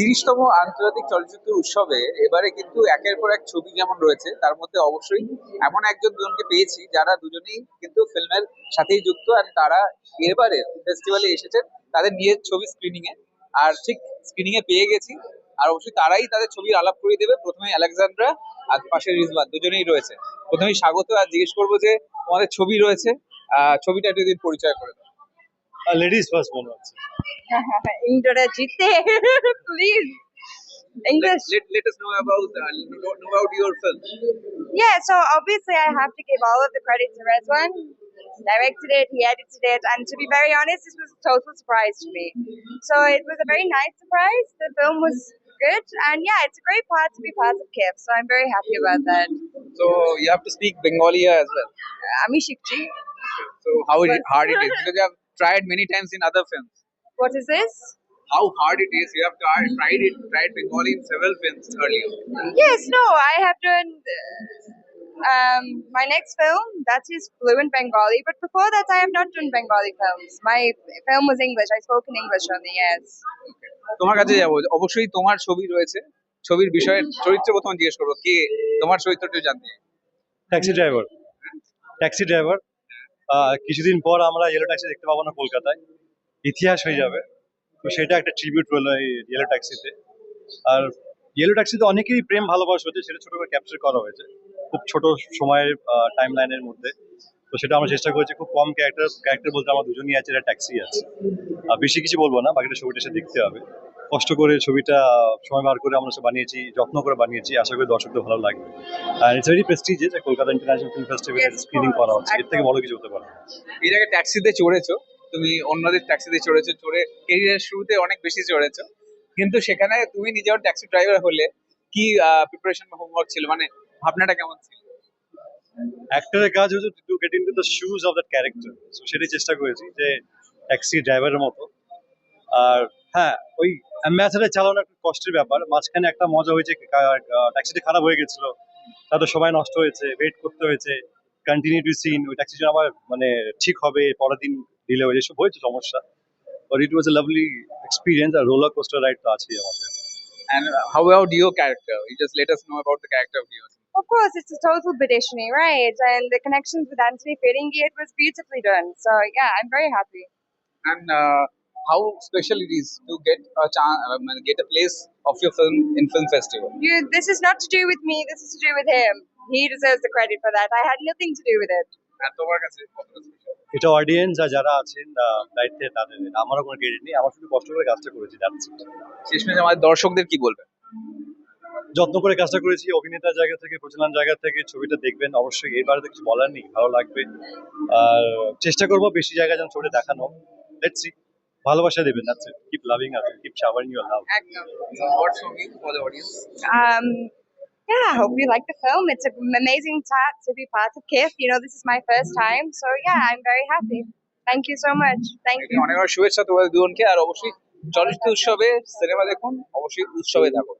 তিরিশতম আন্তর্জাতিক চলচ্চিত্র উৎসবে এবারে কিন্তু একের পর এক ছবি যেমন রয়েছে তার মধ্যে অবশ্যই এমন একজন দুজনকে পেয়েছি যারা দুজনেই কিন্তু ফিল্মের সাথেই যুক্ত আর তারা এবারে ফেস্টিভ্যালে এসেছেন তাদের নিজের ছবি স্ক্রিনিং এ। আর ঠিক স্ক্রিনিং এ পেয়ে গেছি আর অবশ্যই তারাই তাদের ছবির আলাপ করিয়ে দেবে। প্রথমে আলেকজান্ড্রা আর পাশে রিজওয়ান দুজনেই রয়েছে। প্রথমেই স্বাগত আর জিজ্ঞেস করব যে তোমাদের ছবি রয়েছে আহ, ছবিটা একটু পরিচয় করে দাও। ladies first, બોલવાનું છે India, જીતે please. English. Let, let, let, us know about uh, know about yourself. Yeah, so obviously I have to give all of the credit to Reswan. Directed it, he edited it, and to be very honest, this was a total surprise to me. So it was a very nice surprise. The film was good, and yeah, it's a great part to be part of KIF, so I'm very happy about that. So you have to speak Bengali as well. Uh, So how it, hard it is because you have tried many times in other films. what is this? How hard it is. You have tried, tried it, tried Bengali in several films earlier. Yes, no, I have done um, my next film, that is fluent Bengali, but before that, I have not done Bengali films. My film was English, I spoke in English only, yes. তোমার কাছে যাবো অবশ্যই তোমার ছবি রয়েছে ছবির বিষয়ে চরিত্র প্রথম জিজ্ঞেস করবো কে তোমার চরিত্রটি জানতে চাই। ট্যাক্সি ড্রাইভার ট্যাক্সি ড্রাইভার কিছুদিন পর আমরা ইয়েলো ট্যাক্সি দেখতে পাবো না কলকাতায়। ইতিহাস হয়ে যাবে। তো সেটা একটা ট্রিবিউট হলো এই ইয়েলো ট্যাক্সিতে আর ইয়েলো ট্যাক্সিতে অনেকেই প্রেম ভালোবাসা হয়েছে, সেটা ছোট করে ক্যাপচার করা হয়েছে। খুব ছোট সময়ের টাইম লাইনের মধ্যে। তো সেটা আমরা চেষ্টা করেছি খুব কম ক্যারেক্টার ক্যারেক্টার বলতে আমার দুজনই আছে এটা ট্যাক্সি আছে। আর বেশি কিছু বলব না বাকিটা ছবিটা এসে দেখতে হবে। কষ্ট করে ছবিটা সময় বার করে আমরা সব বানিয়েছি যত্ন করে বানিয়েছি আশা করি দর্শকদের ভালো লাগবে। আর ইটস ভেরি প্রেস্টিজ যে কলকাতা ইন্টারন্যাশনাল ফিল্ম ফেস্টিভ্যালে স্ক্রিনিং করা হচ্ছে। এর থেকে বড় কিছু হতে পারে। এর আগে ট্যাক্সিতে চড়েছো তুমি অন্যদের ট্যাক্সিতে চড়েছো চড়ে কেরিয়ারের শুরুতে অনেক বেশি চড়েছো। কিন্তু সেখানে তুমি নিজেও ট্যাক্সি ড্রাইভার হলে কি প্রিপারেশন হোমওয়ার্ক ছিল? মানে ভাবনাটা কেমন ছিল? অ্যাক্টরের কাজ হচ্ছে to get into the shoes of that character so সেটাই চেষ্টা করেছি যে ট্যাক্সি ড্রাইভারের মতো। আর হ্যাঁ ওই অ্যাম্বাসেডার চালানো একটা কষ্টের ব্যাপার। মাঝখানে একটা মজা হয়েছে ট্যাক্সিটা খারাপ হয়ে গেছিল। তাতে সবাই নষ্ট হয়েছে ওয়েট করতে হয়েছে। কন্টিনিউটি সিন ওই ট্যাক্সি আবার মানে ঠিক হবে, পরের দিন ডিলে হয়ে এসব হয়েছে, সমস্যা। But it was a lovely experience R roller coaster ride তো আছেই আমাদের। And how about your character? You just let us know about the character of yours Of course, it's a total Bidishni, right? And the connections with Anthony Feringi, it was beautifully done. So yeah, I'm very happy. and uh, how special it is to get a chance um, get a place of your film in film festival You, this is not to do with me. This is to do with him. He deserves the credit for that. I had nothing to do with it. আর তোমার কাছে কতটা special? এটা audience আর যারা আছেন আহ, দায়িত্বে তাদের আমারও কোনো ক্রেডিট নেই আমার শুধু কষ্ট করে কাজটা করেছি that's it. শেষমেশ আমাদের দর্শকদের কি বলবেন যত্ন করে কাজটা করেছি অভিনেতার জায়গা থেকে প্রচলন জায়গা থেকে ছবিটা দেখবেন অবশ্যই এবারে তো কিছু বলার নেই ভালো লাগবে আর চেষ্টা করব বেশি জায়গায় যেন ছবিটা দেখানো লেটস সি ভালোবাসা দেবেন that's it keep loving us keep showering your love একদম Um, yeah, I hope you like the film. It's an amazing to be part of KIF. You know, this is my first time. So yeah, I'm very happy. Thank you so much. Thank you. অনেক অনেক শুভেচ্ছা তোমাদের দুজনকে আর অবশ্যই চলচ্চিত্র উৎসবে cinema দেখুন অবশ্যই উৎসবে থাকুন